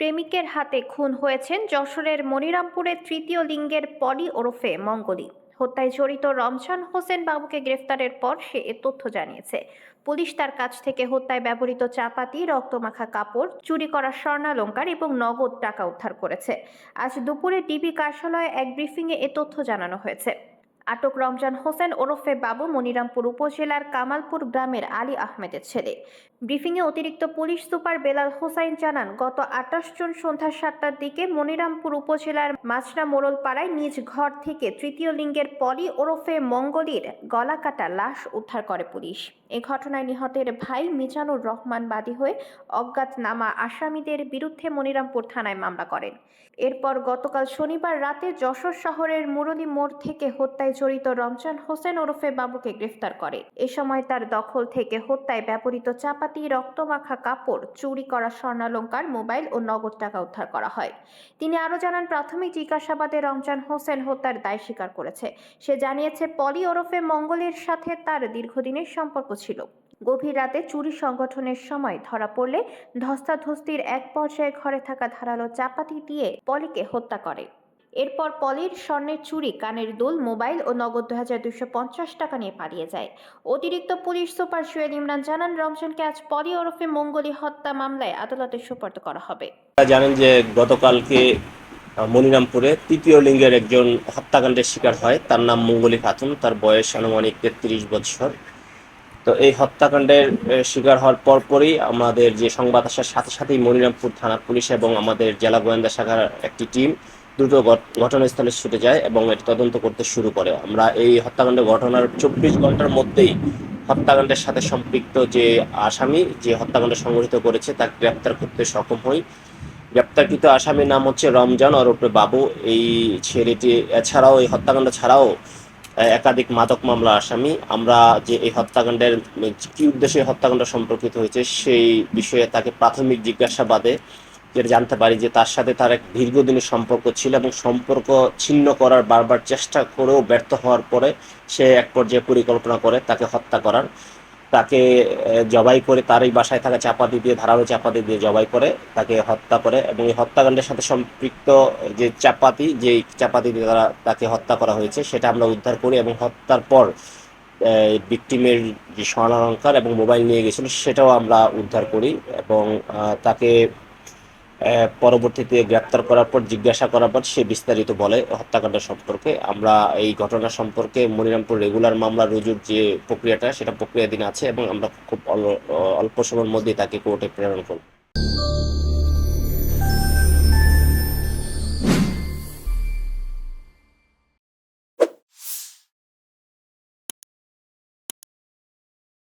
প্রেমিকের হাতে খুন হয়েছেন যশোরের মনিরামপুরের তৃতীয় লিঙ্গের পলি ওরফে মঙ্গলি। হত্যায় জড়িত রমজান হোসেন বাবুকে গ্রেফতারের পর সে এ তথ্য জানিয়েছে। পুলিশ তার কাছ থেকে হত্যায় ব্যবহৃত চাপাতি, রক্তমাখা কাপড়, চুরি করা স্বর্ণালঙ্কার এবং নগদ টাকা উদ্ধার করেছে। আজ দুপুরে ডিবি কার্যালয়ে এক ব্রিফিংয়ে এ তথ্য জানানো হয়েছে। আটক রমজান হোসেন ওরফে বাবু মনিরামপুর উপজেলার কামালপুর গ্রামের আলী আহমেদের ছেলে। ব্রিফিংয়ে অতিরিক্ত পুলিশ সুপার বেলাল হোসাইন জানান, গত আঠাশ জুন সন্ধ্যা সাতটার দিকে মনিরামপুর উপজেলার মাছরা মোড়ল পাড়ায় নিজ ঘর থেকে তৃতীয় লিঙ্গের পলি ওরফে মঙ্গলির গলাকাটা লাশ উদ্ধার করে পুলিশ। এ ঘটনায় নিহতের ভাই মিজানুর রহমান বাদী হয়ে অজ্ঞাতনামা আসামিদের বিরুদ্ধে মনিরামপুর থানায় মামলা করেন। এরপর গতকাল শনিবার রাতে যশোর শহরের মুরলী মোড় থেকে হত্যায় জড়িত রমজান হোসেন ওরফে বাবুকে গ্রেফতার করে। এ সময় তার দখল থেকে হত্যায় ব্যবহৃত চাপাতি, রক্তমাখা কাপড়, চুরি করা স্বর্ণালঙ্কার, মোবাইল ও নগদ টাকা উদ্ধার করা হয়। তিনি আরও জানান, প্রাথমিক জিজ্ঞাসাবাদে রমজান হোসেন হত্যার দায় স্বীকার করেছে। সে জানিয়েছে, পলি ওরফে মঙ্গলের সাথে তার দীর্ঘদিনের সম্পর্ক ছিল। গভীর রাতে চুরি সংগঠনের সময় ধরা পড়লে ধস্তাধস্তির এক পর্যায়ে ঘরে থাকা ধারালো চাপাতি দিয়ে পলিকে হত্যা করে। এরপর পলির স্বর্ণের চুরি, কানের দুল, মোবাইল ও নগদ দু হাজার দুশো পঞ্চাশ টাকা নিয়ে পালিয়ে যায়। অতিরিক্ত পুলিশ সুপার সোয়েল ইমরান জানান, রমজানকে আজ পলি ওরফে মঙ্গলি হত্যা মামলায় আদালতে সোপর্দ করা হবে। জানেন যে গতকালকে মনিরামপুরে তৃতীয় লিঙ্গের একজন হত্যাকাণ্ডের শিকার হয়। তার নাম মঙ্গলি খাতুন, তার বয়স আনুমানিক তেত্রিশ বছর। তো এই হত্যাকাণ্ডের শিকার হওয়ার পরপরই আমাদের যে সংবাদ আসার সাথে সাথেই মনিরামপুর থানার পুলিশ এবং আমাদের জেলা গোয়েন্দা শাখার একটি টিম দ্রুত ঘটনাস্থলে ছুটে যায় এবং এটি তদন্ত করতে শুরু করে। আমরা এই হত্যাকাণ্ড ঘটনার চব্বিশ ঘণ্টার মধ্যেই হত্যাকাণ্ডের সাথে সম্পৃক্ত যে আসামি, যে হত্যাকাণ্ড সংঘটিত করেছে তাকে গ্রেপ্তার করতে সক্ষম হই। গ্রেপ্তারকৃত আসামির নাম হচ্ছে রমজান ওরফে বাবু। এই ছেলেটি, এছাড়াও এই হত্যাকাণ্ড ছাড়াও একাধিক মাদক মামলা আসামি। আমরা যে এই হত্যাকাণ্ডের, কি উদ্দেশ্যে হত্যাকাণ্ড সম্পর্কিত হয়েছে সেই বিষয়ে তাকে প্রাথমিক জিজ্ঞাসাবাদে যেটা জানতে পারি যে তার সাথে তার এক দীর্ঘদিনের সম্পর্ক ছিল এবং সম্পর্ক ছিন্ন করার বারবার চেষ্টা করেও ব্যর্থ হওয়ার পরে সে এক পর্যায়ে পরিকল্পনা করে তাকে হত্যা করার। তাকে জবাই করে তার এই বাসায় থাকা চাপাতি দিয়ে, ধারালো চাপাতি দিয়ে জবাই করে তাকে হত্যা করে এবং এই হত্যাকাণ্ডের সাথে সম্পৃক্ত যে চাপাতি যে চাপাতি দিয়ে তারা তাকে হত্যা করা হয়েছে সেটা আমরা উদ্ধার করি এবং হত্যার পর ভিকটিমের যে স্বর্ণালঙ্কার এবং মোবাইল নিয়ে গেছিল সেটাও আমরা উদ্ধার করি এবং তাকে পরবর্তীতে গ্রেপ্তার করার পর, জিজ্ঞাসা করার পর সে বিস্তারিত বলে হত্যাকাণ্ড সম্পর্কে। আমরা এই ঘটনা সম্পর্কে মনিরামপুর রেগুলার মামলা রুজুর যে প্রক্রিয়াটা, সেটা প্রক্রিয়াধীন আছে এবং আমরা খুব অল- অল্প সময়ের মধ্যেই তাকে কোর্টে প্রেরণ করব।